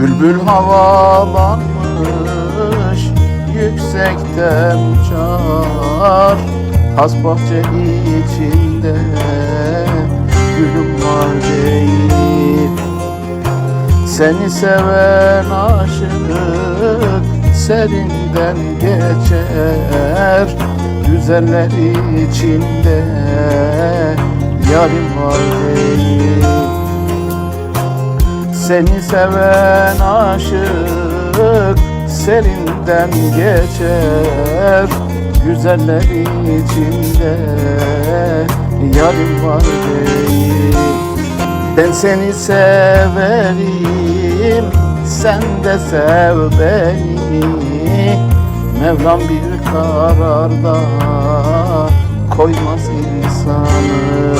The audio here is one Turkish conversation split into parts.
Bülbül havalanmış yüksekten uçar Has bahçe içinde gülüm var değil. Seni seven aşık serinden geçer. Güzeller içinde yarim var seni seven aşık serinden geçer. Güzeller içinde yarim var değil. Ben seni severim sen de sev beni. Mevlam bir kararda koymaz insanı.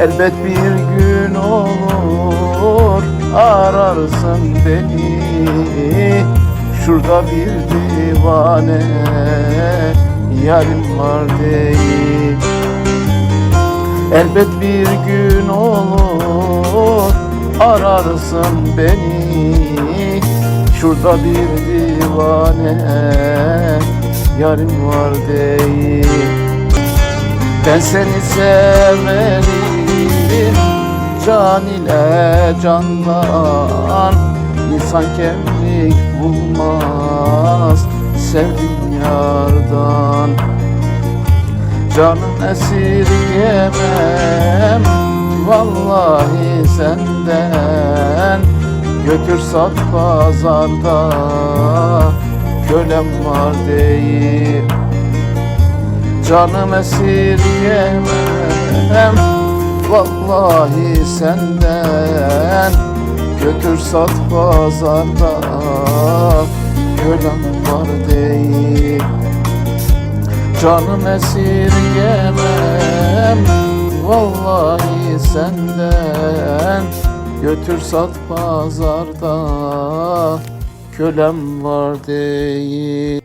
Elbet bir gün olur ararsın beni. Şurada bir divane yarim var değil. Elbet bir gün olur ararsın beni. Şurada bir divane yarim var değil. Ben seni severim can ile candan İnsan kemlik bulmaz sevdim yardan. Canım esirgemem vallahi senden. Götür sat pazarda kölem var değil. Canım esirgemem Vallahi senden Götür sat pazarda. Kölem var değil. Canım esirgemem. Vallahi senden Götür sat pazarda. Kölem var değil